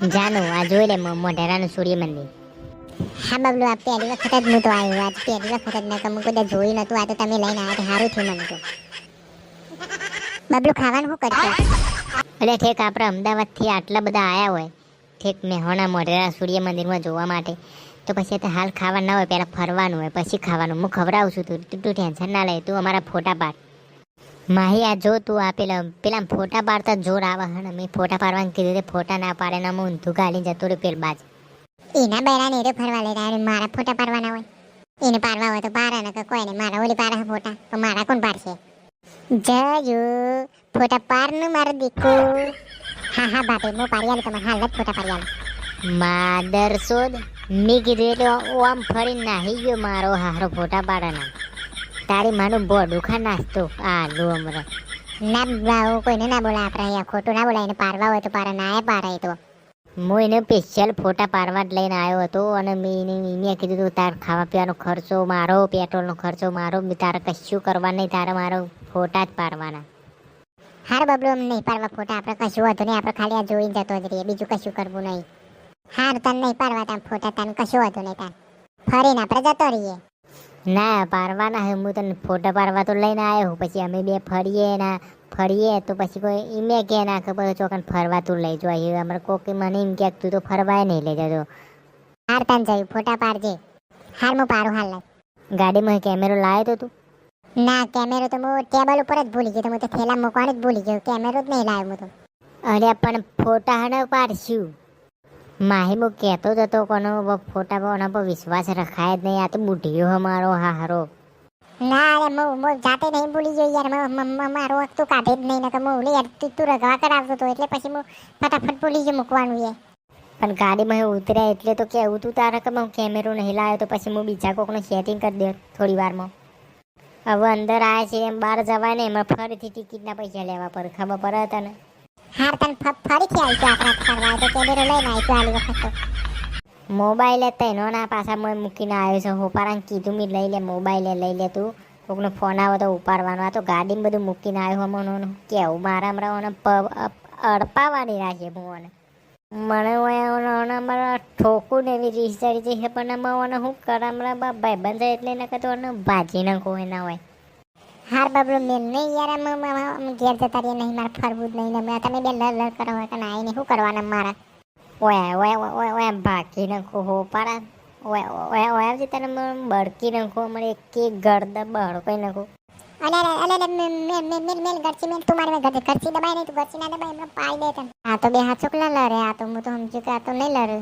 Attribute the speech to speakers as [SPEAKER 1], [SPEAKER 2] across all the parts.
[SPEAKER 1] જાનું, આ જોઈ લે મોઢેરાનું સૂર્ય મંદિર
[SPEAKER 2] હા બબલુ, આ પહેલી વખત જ હું તો આવ્યો આજ પહેલી વખત જ, નકર મું કદાચ જોયું નતું આ તો તમે લઈને આવ્યા તો સારું થયું મને તો. બબલુ, ખાવાનું શું કરશે?
[SPEAKER 1] એટલે ઠેક, આપણે અમદાવાદથી આટલા બધા આવ્યા હોય. ઠેક, મેહોણા મોઢેરા સૂર્ય મંદિરમાં જોવા માટે. તો પછી તો હાલ ખાવા ના હોય, પહેલાં ફરવાનું હોય, પછી ખાવાનું. હું ખવડાવું છું તું તું ટેન્શન ના લે, તું અમારા ફોટા પાડ. માહી આ જો તું આ પેલા પેલા ફોટા પાડતા જોર આવે. હે મેં ફોટા પાડવાનું કીધું તે ફોટા ના પાડે ને હું ઊંધું ગાલીને જતો રહ્યો પેલ બાજ.
[SPEAKER 2] એના બૈરાને ને ફરવા લેતા મારા ફોટા પાડવાના હોય. એને પાડવા હોય તો પારા ને કોઈ ને મારા ઓલી પારા ફોટા તો મારા કોણ પાડશે? જજુ ફોટા પારનું મારો દીકુ હા હા બાપે હું પાડી આલું તમારે હાલ જ ફોટા પાડી આલું.
[SPEAKER 1] માદર સોદ મેં કીધું એટલે આમ ફરી નાહી ગયો મારો હારો ફોટા પાડવાના. તારી માનું બોડું નાસ્તો. આ લો હમણાં
[SPEAKER 2] ના બાવો કોઈને ના બોલા આપણે અહીંયા ખોટું ના બોલાય. પારવા હોય તો પારા ના પારાય તો.
[SPEAKER 1] હું એને સ્પેશિયલ ફોટા પારવા જ લઈને આવ્યો હતો અને મેં એને કીધું હતું તાર ખાવા પીવાનો ખર્ચો મારો, પેટ્રોલનો ખર્ચો મારો તારે કશું કરવા નહીં, તારે મારો ફોટા જ પાડવાના.
[SPEAKER 2] હાર બબલું નહીં પાડવા ફોટા, આપણે કશું હતું નહીં, આપણે ખાલી આ જોઈને જતો જ રહીએ, બીજું કશું કરવું નહીં. હાર તને નહીં પાડવા, તાર ફોટા તને કશું હતું નહીં, તાર. ફરીને આપણે જતો રહીએ.
[SPEAKER 1] ના પાડવાના હે હું તને ફોટા પાડવા તો લઈને આવ્યો હું. પછી અમે બે ફરીએ ના ફરીએ તો પછી કોઈ ઈમે કે ના ખબર ચોકન ફરવા તું લઈ જો. અહીં અમારે કોક મને એમ કે તું તો ફરવાય નહીં લઈ જજો.
[SPEAKER 2] હાર તાન જાય ફોટા પાડજે. હાર હું પાડું હાલ લાય.
[SPEAKER 1] ગાડીમાં કેમેરો લાવ્યો તો તું?
[SPEAKER 2] ના કેમેરો તો હું ટેબલ ઉપર જ ભૂલી ગયો તો હું તો થેલા મૂકવાનું જ ભૂલી ગયો. કેમેરો જ નહીં લાવ્યો હું તો.
[SPEAKER 1] અરે પણ ફોટા હને પાડશું. માહી હું કહેતો જ હતો કોનો ફોટા પર પર વિશ્વાસ રખાય જ નહીં. આ તો બુઢીઓ અમારો હારો.
[SPEAKER 2] ના અરે મો જાતે નહીં ભૂલી ગયો યાર. મ- મ- મ- મારો તું કાઢે જ નહીં. નકર ઓલી યાર તું તું રગવા કરાવતો હતો એટલે પછી હું ફટાફટ ભૂલી ગયો મૂકવાનું એ.
[SPEAKER 1] પણ ગાડીમાં ઉતર્યા એટલે તો કેવું તું તારે કે હું કેમેરો નહીં લાવ્યો તો પછી હું બીજા કોકનું સેટિંગ કરી દે થોડી વારમાં. હવે અંદર આવે છે એમ બહાર જવાય ને એમાં ફરીથી ટિકિટના પૈસા લેવા પડે. ખબર પડે તને?
[SPEAKER 2] હાર તને ફરીથી આવીશું આપણા ફરવા તો કેમેરો લઈને આવીશું આલી વખત તો
[SPEAKER 1] મોબાઈલ તૈનો ના પાછા મેં મૂકીને આવ્યો છે. હોપારાને કીધું મી લઈ લે, મોબાઈલે લઈ લે તું. કોકનો ફોન આવે તો ઉપાડવાનો. આ તો ગાડીમાં બધું મૂકીને આવ્યો હમણાં કેવું? મારા હમણાં અડપાવાની રાખીએ હું મને ઓને ઠોકું ને એવી રીસ ચડી જઈ છે, પણ આમાં ઓને શું કરે હમણાં બા ભાઈબંધ એટલે એને ઓને ભાજી નાખો એના હોય.
[SPEAKER 2] હાર બબલો મેં નહીં યાર આમ ઘેર જતા રહીએ નહીં મારે ફરવું જ નહીં ને તમે બે લડ લડ કરો હોય કે ના આવીને શું કરવાના મારા?
[SPEAKER 1] ઓય ઓય ઓય ઓય ભાગી નાખો હો પારા. ઓય ઓય ઓય આવજે તને બળકી નાખો મને એક એક ગરદ બળકોઈ નાખો.
[SPEAKER 2] અલે અલે અલે મેલ મેલ મેલ મેલ મેલ ગરચી મેલ તું મારી ગરચી ગરચી દબાઈ નહીં તું ગરચી ના દબાઈ એમને પાઈ દે તને. આ તો બે હાથ ચોકલા લડે આ તો હું તો સમજુ કે આ તો નહીં લડે.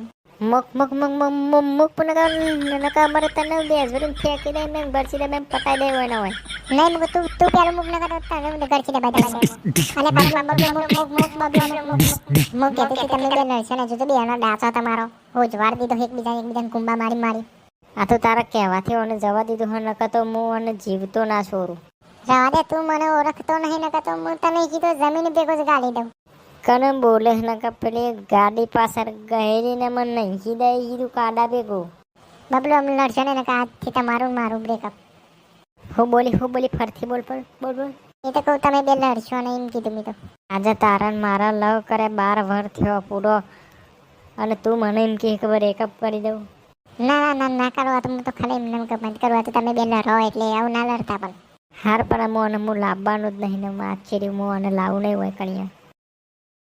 [SPEAKER 1] ફેંકી દે મેં બરસી દે મેં પટાઈ દે હોય ના હોય
[SPEAKER 2] નહીં મુક તું તું પેલું મુક ન કર તને હું ગરચી દબાઈ દબાઈ દે અલે બાબુ બાબુ મુક મુક મુક બાબુ મુક મુક મુક કહેતી હતી તમે બે છે ને જોજો બે એનો ડાચો તમારો હોજ જવાર દીધો એકબીજા એકબીજાને કુંબા મારી મારી
[SPEAKER 1] આ તો તારા કહેવાથી ઓને જવા દીધું હો ન તો હું ઓને જીવતો ના છોરું
[SPEAKER 2] જવા દે તું મને ઓળખતો નહીં ન તો હું તને કીધું જમીન ભેગો જ ગાલી દઉં
[SPEAKER 1] કને બોલે નકા પેલી ગાડી પાછળ ગહેરીને મને નહીં દે કીધું કાડા ભેગું
[SPEAKER 2] બબલો અમને લડશે ને નકર આજથી તમારું મારું બ્રેકઅપ
[SPEAKER 1] હું બોલી હું બોલી ફરથી બોલ પર બોલ બોલ
[SPEAKER 2] એ તો કહું તમે બે લડશો ને એમ કીધું મેં તો
[SPEAKER 1] આજે તારણ મારા લવ કરે બાર વર થયો પૂરો અને તું મને એમ કે બ્રેકઅપ કરી દઉં
[SPEAKER 2] ના ના ના ના કરો તો હું તો ખાલી એમને કમેન્ટ કરવા તો તમે બે લડો એટલે આવું ના લડતા પણ
[SPEAKER 1] હાર પણ હું અને હું લાવવાનું જ નહીં ને આશ્ચર્ય હું અને લાવું નહીં હોય કણિયા